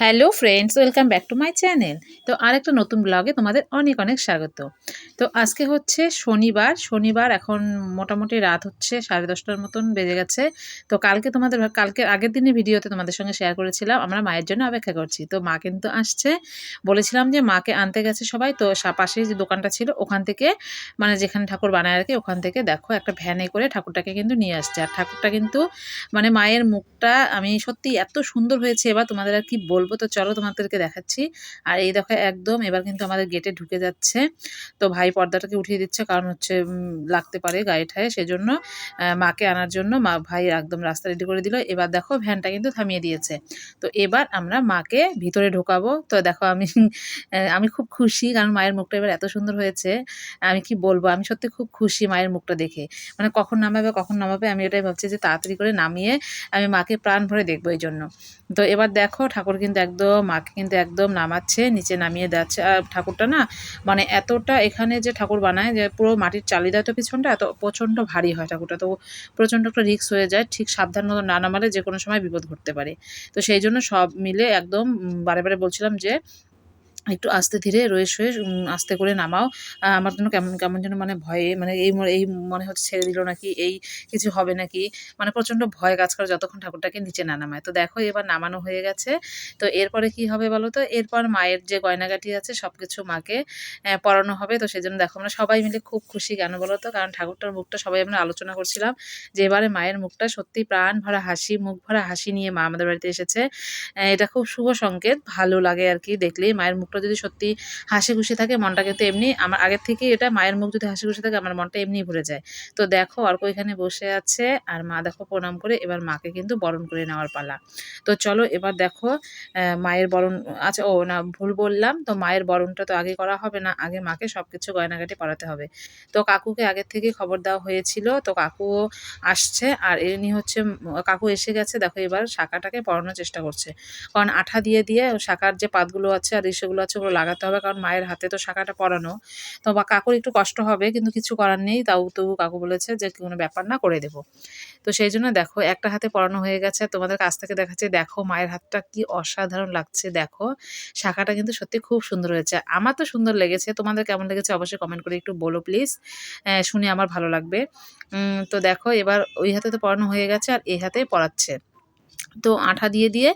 Hello friends welcome back to my channel তো আরেকটা নতুন ব্লগে তোমাদের অনেক অনেক স্বাগত। তো আজকে হচ্ছে শনিবার শনিবার এখন মোটামুটি রাত হচ্ছে সাড়ে দশটার মতন বেজে গেছে। তো কালকে তোমাদের, কালকে আগের দিনের ভিডিওতে তোমাদের সঙ্গে শেয়ার করেছিলাম, আমরা মায়ের জন্য অপেক্ষা করছি। তো মা কিন্তু আসছে। বলেছিলাম যে মাকে আনতে গেছে সবাই, তো পাশেই যে দোকানটা ছিল, ওখান থেকে মানে যেখানে ঠাকুর বানায় আর কি, ওখান থেকে দেখো একটা ভ্যানে করে ঠাকুরটাকে কিন্তু নিয়ে আসছে। আর ঠাকুরটা কিন্তু মানে মায়ের মুখটা আমি সত্যি এত সুন্দর হয়েছে, এবার তোমাদের আর কি বলব। তো চলো তোমাদেরকে দেখাচ্ছি। আর এই দেখো একদম এবার কিন্তু আমাদের গেটে ঢুকে যাচ্ছে। তো ভাই পর্দাটাকে উঠিয়ে দিচ্ছে, কারণ হচ্ছে লাগতে পারে গায়ে ঠায়ে সেজন্য মাকে আনার জন্য মা, ভাই একদম রাস্তা রেডি করে দিল। এবার দেখো ভ্যানটা কিন্তু থামিয়ে দিয়েছে। তো এবার আমরা মাকে ভিতরে ঢোকাবো। তো দেখো আমি আমি খুব খুশি, কারণ মায়ের মুখটা এবার এত সুন্দর হয়েছে। আমি কি বলব, আমি সত্যি খুব খুশি মায়ের মুখটা দেখে। মানে কখন নামাবে কখন নামাবে, আমি এটাই ভাবছি যে তাড়াতাড়ি করে নামিয়ে আমি মাকে প্রাণ ভরে দেখব এই জন্য তো এবার দেখো ঠাকুর কিন্তু একদম, মাকে কিন্তু একদম নামাচ্ছে, নিচে নামিয়ে যাচ্ছে আর ঠাকুরটা না মানে এতটা এখানে যে ঠাকুর বানায় যে পুরো মাটির চালি দেয় তো পিছনটা, এত প্রচণ্ড ভারী হয় ঠাকুরটা। তো প্রচণ্ড একটা রিক্স হয়ে যায়, ঠিক সাবধান মতো না নামালে যে কোনো সময় বিপদ ঘটতে পারে। তো সেই জন্য সব মিলে একদম বারে বারে বলছিলাম যে একটু আস্তে ধীরে রয়ে শুয়ে আস্তে করে নামাও। আমার জন্য কেমন কেমন যেন মানে ভয়ে মানে এই এই মনে হচ্ছে ছেড়ে দিল নাকি, এই কিছু হবে নাকি মানে প্রচণ্ড ভয় কাজ করে যতক্ষণ ঠাকুরটাকে নিচে না নামায়। তো দেখো এবার নামানো হয়ে গেছে। তো এরপরে কি হবে বলো তো? এরপর মায়ের যে গয়নাগাটি আছে সব কিছু মাকে পরানো হবে। তো সেই জন্য দেখো আমরা সবাই মিলে খুব খুশি কেন বলো তো? কারণ ঠাকুরটার মুখটা সবাই আমরা আলোচনা করছিলাম যে এবারে মায়ের মুখটা সত্যি প্রাণ ভরা হাসি, মুখ ভরা হাসি নিয়ে মা আমাদের বাড়িতে এসেছে। এটা খুব শুভ সংকেত, ভালো লাগে আর কি দেখলেই মায়ের মুখটা যদি সত্যি হাসি খুশি থাকে, মনটা কিন্তু এমনি আমার আগের থেকে এটা মায়ের মুখ যদি হাসি খুশি থাকে, আমার মনটা এমনি ভরে যায়। তো দেখো অর্ক এখানে বসে আছে আর মা দেখো প্রণাম করে, এবার মাকে কিন্তু বরণ করে নেওয়ার পালা। তো চলো এবার দেখো মায়ের বরণ আচ্ছা ও না, ভুল বললাম, তো মায়ের বরণটা তো আগে করা হবে না, আগে মাকে সব কিছু গয়নাগাটি পড়াতে হবে। তো কাকুকে আগের থেকে খবর দেওয়া হয়েছিল, তো কাকুও আসছে, আর এমনি হচ্ছে, কাকু এসে গেছে, দেখো এবার শাখাটাকে পড়ানোর চেষ্টা করছে। কারণ আঠা দিয়ে দিয়ে শাখার যে পাতগুলো আছে আর ইসেগুলো আছে ওগুলো লাগাতে হবে, কারণ মায়ের হাতে তো শাখাটা পরানো। তো বা কাকুর একটু কষ্ট হবে, কিন্তু কিছু করার নেই। তাও তবু কাকু বলেছে যে কোনো ব্যাপার না, করে দেব। তো সেই জন্য দেখো, একটা হাতে পরানো হয়ে গেছে। তোমাদের কাছ থেকে দেখাচ্ছে, দেখো মায়ের হাতটা কি অসাধারণ লাগছে, দেখো। শাখাটা কিন্তু সত্যি খুব সুন্দর হয়েছে। আমার তো সুন্দর লেগেছে। তোমাদের কেমন লেগেছে অবশ্যই কমেন্ট করে একটু বলো প্লিজ শুনে আমার ভালো লাগবে। তো দেখো, এবার ওই হাতে তো পড়ানো হয়ে গেছে, আর এই হাতে পড়াচ্ছে তো আঠা দিয়ে দিয়ে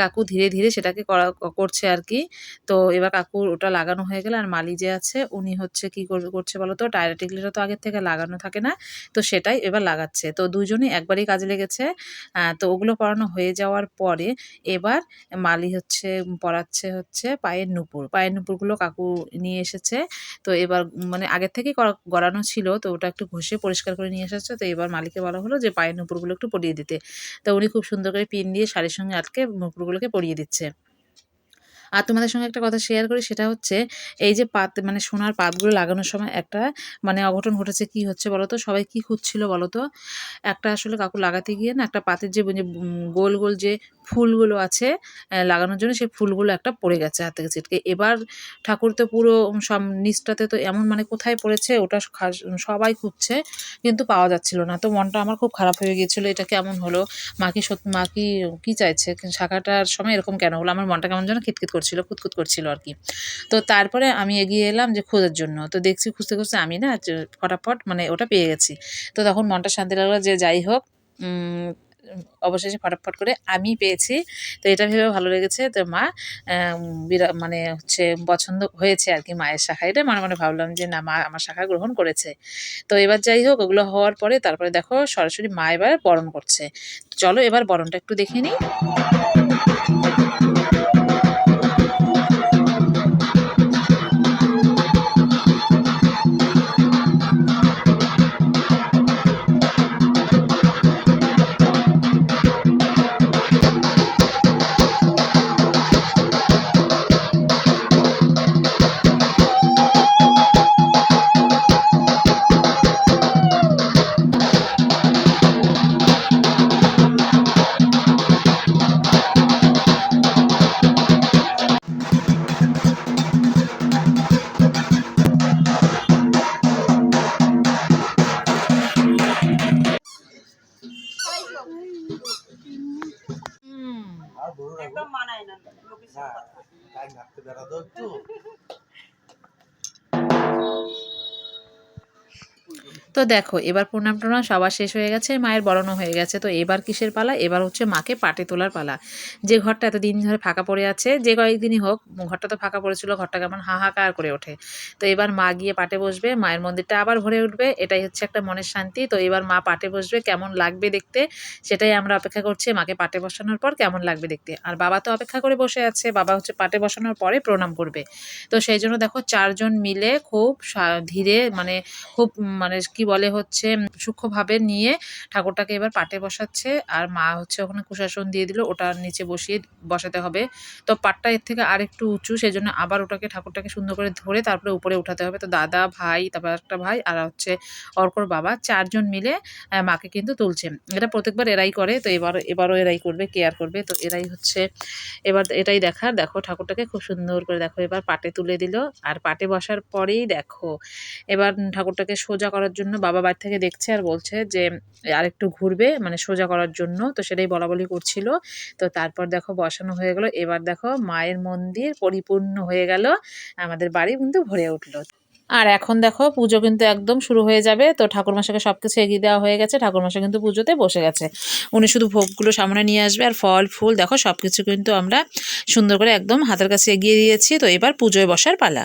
কাকু ধীরে ধীরে সেটাকে করা, করছে আর কি তো এবার কাকুর ওটা লাগানো হয়ে গেলে আর মালি যে আছে, উনি হচ্ছে কি করছে বলো তো? টায়ার টিকলিটা তো আগের থেকে লাগানো থাকে না। তো সেটাই এবার লাগাচ্ছে। তো দুজনেই একবারই কাজে লেগেছে। তো ওগুলো পরানো হয়ে যাওয়ার পরে এবার মালি হচ্ছে পরাচ্ছে হচ্ছে পায়ের নুপুর। পায়ের নুপুরগুলো কাকু নিয়ে এসেছে। তো এবার মানে আগের থেকেই গড়ানো ছিল। তো ওটা একটু ঘষে পরিষ্কার করে নিয়ে এসেছে। তো এবার মালিকে বলা হলো যে পায়ের নুপুরগুলো একটু পরিয়ে দিতে। তো উনি খুব সুন্দর করে পিন দিয়ে শাড়ির সঙ্গে আটকে মুকুরগুলোকে পরিয়ে দিচ্ছে। আর তোমাদের সঙ্গে একটা কথা শেয়ার করি, সেটা হচ্ছে এই যে পাত মানে সোনার পাতগুলো লাগানোর সময় একটা মানে অঘটন ঘটেছে কি হচ্ছে বলতো? সবাই কি খুঁজছিল বলতো? একটা আসলে কাকু লাগাতে গিয়ে না একটা পাতের যে গোল গোল যে ফুলগুলো আছে লাগানোর জন্য সেই ফুলগুলো একটা পড়ে গেছে হাত থেকে ছিটকে। এবার ঠাকুর তো পুরো সব নিচটাতে তো এমন মানে কোথায় পড়েছে ওটা সবাই খুঁজছে কিন্তু পাওয়া যাচ্ছিল না। তো মনটা আমার খুব খারাপ হয়ে গিয়েছিল, এটা কেমন হলো? মা কি সত্যি মা কি, কী চাইছে? শাখাটার সময় এরকম কেন হলো? আমার মনটা কেমন যেন খিটখিট করছিল, খুঁতখুত করছিল আর কি। তো তারপরে আমি এগিয়ে এলাম যে খোঁজার জন্য। তো দেখছি খুঁজতে খুঁজতে আমি না ফটাফট মানে ওটা পেয়ে গেছি। তো তখন মনটা শান্তি লাগল যে যাই হোক অবশেষে ফটাফট করে আমি পেয়েছি। তো এটা ভেবে ভালো লেগেছে। তো মা মানে হচ্ছে পছন্দ হয়েছে আর কি মায়ের শাখা। এটা মনে মনে ভাবলাম যে না, মা আমার শাখা গ্রহণ করেছে। তো এবার যাই হোক, ওগুলো হওয়ার পরে তারপরে দেখো সরাসরি মা এবার বরণ করছে। চলো এবার বরণটা একটু দেখে নিই। না টাইম হাঁটতে বেড়াতো একটু তো দেখো, এবার প্রণাম টনাম সবার শেষ হয়ে গেছে, মায়ের বরণও হয়ে গেছে। তো এবার কিসের পালা? এবার হচ্ছে মাকে পাটে তোলার পালা। যে ঘরটা এতদিন ধরে ফাঁকা পড়ে আছে, যে কয়েকদিনই হোক, ঘরটা তো ফাঁকা পড়েছিল, ঘরটা কেমন হাহাকার করে ওঠে। তো এবার মা গিয়ে পাটে বসবে, মায়ের মন্দিরটা আবার ভরে উঠবে, এটাই হচ্ছে একটা মনের শান্তি। তো এবার মা পাটে বসবে, কেমন লাগবে দেখতে? সেটাই আমরা অপেক্ষা করছি মাকে পাটে বসানোর পর কেমন লাগবে দেখতে। আর বাবা তো অপেক্ষা করে বসে আছে, বাবা হচ্ছে পাটে বসানোর পরে প্রণাম করবে। তো সেই জন্য দেখো চারজন মিলে খুব ধীরে মানে খুব মানে কি বলে হচ্ছে সূক্ষ্মভাবে নিয়ে ঠাকুরটাকে এবার পাটে বসাচ্ছে। আর মা হচ্ছে ওখানে কুশাসন দিয়ে দিল ওটার নিচে বসিয়ে বসাতে হবে। তো পাটটা এর থেকে আর একটু উঁচু সেই জন্য আবার ওটাকে ঠাকুরটাকে সুন্দর করে ধরে তারপরে উপরে উঠাতে হবে। তো দাদা, ভাই, তারপর একটা ভাই আর হচ্ছে অর্কর বাবা, চারজন মিলে মাকে কিন্তু তুলছে। এটা প্রত্যেকবার এরাই করে, তো এবার, এবারও এরাই করবে, কেয়ার করবে। তো এরাই হচ্ছে, এবার এটাই দেখার। দেখো ঠাকুরটাকে খুব সুন্দর করে দেখো, এবার পাটে তুলে দিল। আর পাটে বসার পরেই দেখো, এবার ঠাকুরটাকে সোজা করার জন্য বাবা বাড়ি থেকে দেখছে আর বলছে যে, আরেকটু ঘুরবে মানে সোজা করার জন্য। তো সেটাই বলা বলি করছিল। তো তারপর দেখো বসানো হয়ে গেল। এবার দেখো মায়ের মন্দির পরিপূর্ণ হয়ে গেল। আমাদের বাড়ি কিন্তু ভরে উঠল। আর এখন দেখো পুজো কিন্তু একদম শুরু হয়ে যাবে। তো ঠাকুরমশাকে সব কিছু এগিয়ে দেওয়া হয়ে গেছে। ঠাকুরমশা কিন্তু পুজোতে বসে গেছে। উনি শুধু ভোগগুলো সামনে নিয়ে আসবে আর ফল, ফুল, দেখো সব কিছু কিন্তু আমরা সুন্দর করে একদম হাতের কাছে এগিয়ে দিয়েছি। তো এবার পুজোয় বসার পালা।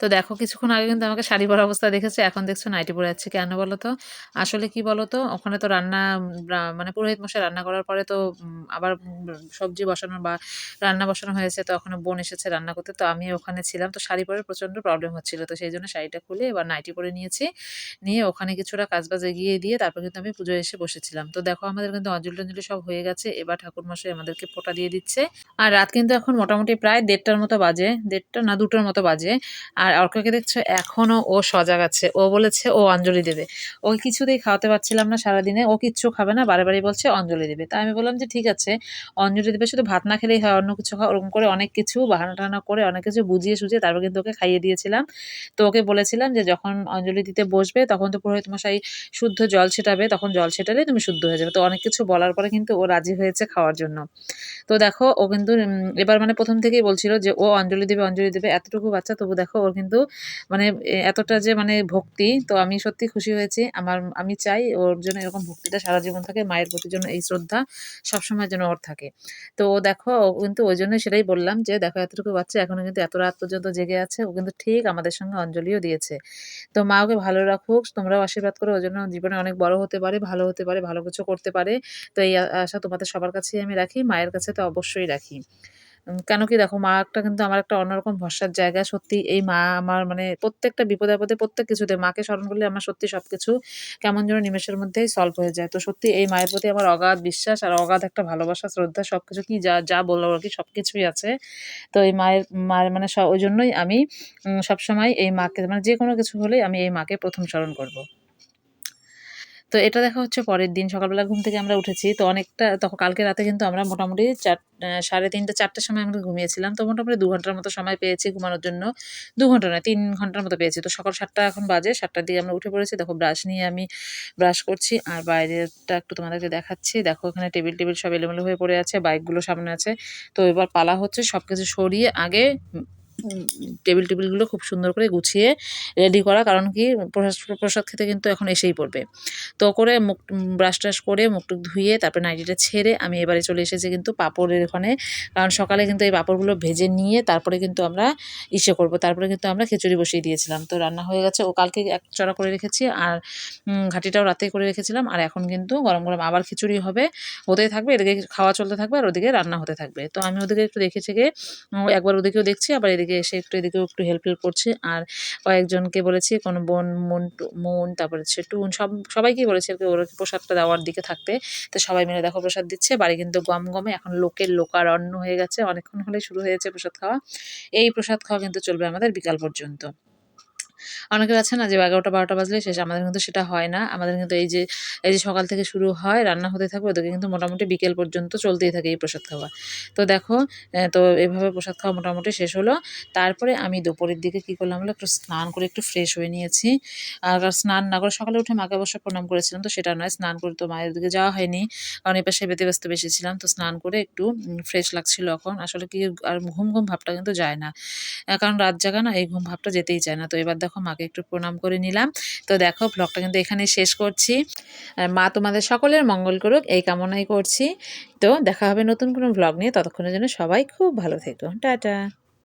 তো দেখো কিছুক্ষণ আগে কিন্তু আমাকে শাড়ি পরা অবস্থা দেখেছে, এখন দেখছ নাইটি পরে যাচ্ছে। কেন বলো তো? আসলে কি বলো তো ওখানে তো রান্না মানে পুরোহিত মশাই রান্না করার পরে তো আবার সবজি বসানো বা রান্না বসানো হয়েছে, তো ওখানে বোন এসেছে রান্না করতে, তো আমি ওখানে ছিলাম। তো শাড়ি পরে প্রচণ্ড প্রবলেম হচ্ছিল, তো সেই জন্য শাড়িটা খুলে এবার নাইটি পরে নিয়েছি। নিয়ে ওখানে কিছুটা কাজবাজ এগিয়ে দিয়ে তারপর কিন্তু আমি পুজো এসে বসেছিলাম। তো দেখো আমাদের কিন্তু অঞ্জলি টঞ্জলি সব হয়ে গেছে, এবার ঠাকুর মশাই আমাদেরকে ফোঁটা দিয়ে দিচ্ছে। আর রাত কিন্তু এখন মোটামুটি প্রায় দেড়টার মতো বাজে, দেড়টা না দুটোর মতো বাজে। আর অর্ককে দেখছ এখনও ও সজাগ আছে। ও বলেছে ও অঞ্জলি দেবে। ও কিছুতেই খাওয়াতে পারছিলাম না সারাদিনে। ও কিচ্ছু খাবে না, বারে বারে বলছে অঞ্জলি দেবে। তাই আমি বললাম যে, ঠিক আছে, অঞ্জলি দেবে। শুধু ভাত না খেলেই হয়, অন্য কিছু খাওয়া, ওরকম করে অনেক কিছু, বাহানা টানা করে অনেক কিছু বুঝিয়ে সুঝিয়ে তারপর কিন্তু ওকে খাইয়ে দিয়েছিলাম। তো ওকে বলেছিলাম যে, যখন অঞ্জলি দিতে বসবে, তখন তো পুরোহিত মশাই শুদ্ধ জল ছেটাবে, তখন জল ছেটালেই তুমি শুদ্ধ হয়ে যাবে। তো অনেক কিছু বলার পরে কিন্তু ও রাজি হয়েছে খাওয়ার জন্য। তো দেখো, ও কিন্তু এবার মানে প্রথম থেকেই বলছিল যে, ও অঞ্জলি দেবে অঞ্জলি দেবে। এতটুকু বাচ্চা, তবু দেখো, ওর কিন্তু মানে এতটা যে মানে ভক্তি, তো আমি সত্যি খুশি হয়েছি। আমার, আমি চাই ওর জন্য এরকম ভক্তিটা সারা জীবন থাকে, মায়ের প্রতি জন্য এই শ্রদ্ধা সবসময় যেন ওর থাকে। তো দেখো কিন্তু ওই জন্য সেটাই বললাম যে, দেখো, এতটুকু বাচ্চা এখনও কিন্তু এত রাত পর্যন্ত জেগে আছে, ও কিন্তু ঠিক আমাদের সঙ্গে অঞ্জলিও দিয়েছে। তো মা ওকে ভালো রাখুক, তোমরাও আশীর্বাদ করো ওই জন্য জীবনে অনেক বড় হতে পারে, ভালো হতে পারে, ভালো কিছু করতে পারে। তো এই আশা তোমাদের সবার কাছেই আমি রাখি, মায়ের কাছে তো অবশ্যই রাখি। কেন কি দেখো, মা একটা কিন্তু আমার একটা অন্যরকম ভরসার জায়গা। সত্যি এই মা আমার মানে প্রত্যেকটা বিপদে আপদে প্রত্যেক কিছুতে মাকে স্মরণ করলে আমার সত্যি সবকিছু কেমন যেন নিমেষের মধ্যেই সলভ হয়ে যায়। তো সত্যি এই মায়ের প্রতি আমার অগাধ বিশ্বাস আর অগাধ একটা ভালোবাসা, শ্রদ্ধা, সবকিছু কি যা যা বলল আর কি সবকিছুই আছে। তো এই মায়ের মায়ের মানে ওই জন্যই আমি সবসময় এই মাকে মানে যে কোনো কিছু হলেই আমি এই মাকে প্রথম স্মরণ করব। তো এটা দেখা হচ্ছে পরের দিন। সকালবেলা ঘুম থেকে আমরা উঠেছি। তো অনেকটা তখন কালকে রাতে কিন্তু আমরা মোটামুটি চার সাড়ে তিনটে, চারটের সময় আমরা ঘুমিয়েছিলাম। তো মোটামুটি দু ঘণ্টার মতো সময় পেয়েছি ঘুমানোর জন্য। দু ঘণ্টা নয়, তিন ঘণ্টার মতো পেয়েছি। তো সকাল সাতটা এখন বাজে, সাতটার দিকে আমরা উঠে পড়েছি। দেখো ব্রাশ নিয়ে আমি ব্রাশ করছি। আর বাইরেটা একটু তোমাদেরকে দেখাচ্ছি। দেখো এখানে টেবিল টেবিল সব এলোমেলো হয়ে পড়ে আছে, বাইকগুলো সামনে আছে। তো এবার পালা হচ্ছে সব কিছু সরিয়ে আগে টেবিল টেবিলগুলো খুব সুন্দর করে গুছিয়ে রেডি করা। কারণ কি, প্রসাদ প্রসাদ খেতে কিন্তু এখন এসেই পড়বে। তো করে মুখ ব্রাশ ট্রাশ করে মুখ টুক ধুয়ে তারপরে নাইটিটা ছেড়ে আমি এবারে চলে এসেছি কিন্তু পাপড়ের ওখানে। কারণ সকালে কিন্তু এই পাঁপড়গুলো ভেজে নিয়ে তারপরে কিন্তু আমরা ইসে করব। তারপরে কিন্তু আমরা খিচুড়ি বসিয়ে দিয়েছিলাম। তো রান্না হয়ে গেছে। ও কালকে এক চড়া করে রেখেছি আর ঘাটিটাও রাতে করে রেখেছিলাম। আর এখন কিন্তু গরম গরম আবার খিচুড়ি হবে। হতেই থাকবে, এদিকে খাওয়া চলতে থাকবে আর ওদিকে রান্না হতে থাকবে। তো আমি ওদিকে একটু দেখে থেকে একবার ওদিকেও দেখছি, আবার এদিকে এসে একটু এদিকে একটু হেল্প হেল্প করছে। আর কয়েকজনকে বলেছি, কোনো বোন, মন মন, তারপরে হচ্ছে টুন, সব, সবাইকেই বলেছি আর কি, ওরা প্রসাদটা দেওয়ার দিকে থাকতে। তো সবাই মিলে দেখো প্রসাদ দিচ্ছে। বাড়ি কিন্তু গম গমে, এখন লোকের লোকারণ্য হয়ে গেছে। অনেকক্ষণ হলে শুরু হয়েছে প্রসাদ খাওয়া। এই প্রসাদ খাওয়া কিন্তু চলবে আমাদের বিকাল পর্যন্ত। অনেকের আছে না যে এগারোটা, বারোটা বাজলে শেষ, আমাদের কিন্তু সেটা হয় না। আমাদের কিন্তু এই যে এই যে সকাল থেকে শুরু হয়, রান্না হতে থাকবে, ওদেরকে কিন্তু মোটামুটি বিকেল পর্যন্ত চলতেই থাকে এই প্রসাদ খাওয়া। তো দেখো তো এভাবে প্রসাদ খাওয়া মোটামুটি শেষ হলো। তারপরে আমি দুপুরের দিকে কী করলাম একটু স্নান করে একটু ফ্রেশ হয়ে নিয়েছি। আর স্নান না করে সকালে উঠে মাকে অবশ্য প্রণাম করেছিলাম, তো সেটা নয়, স্নান করে তো মায়ের দিকে যাওয়া হয়নি। কারণ এ পাশে বেতে ব্যস্ত বেশি ছিলাম, তো স্নান করে একটু ফ্রেশ লাগছিল এখন। আসলে কি আর ঘুম ঘুম ভাবটা কিন্তু যায় না। কারণ রাত জাগা না, এই ঘুম ভাবটা যেতেই চায় না। তো এবার মাকে একটু প্রণাম করে নিলাম। তো দেখো ব্লগটা কিন্তু এখানে শেষ করছি। মা তোমাদের সকলের মঙ্গল করুক, এই কামনাই করছি। তো দেখা হবে নতুন কোনো ব্লগ নিয়ে। ততক্ষণের জন্য সবাই খুব ভালো থেকো। টাটা।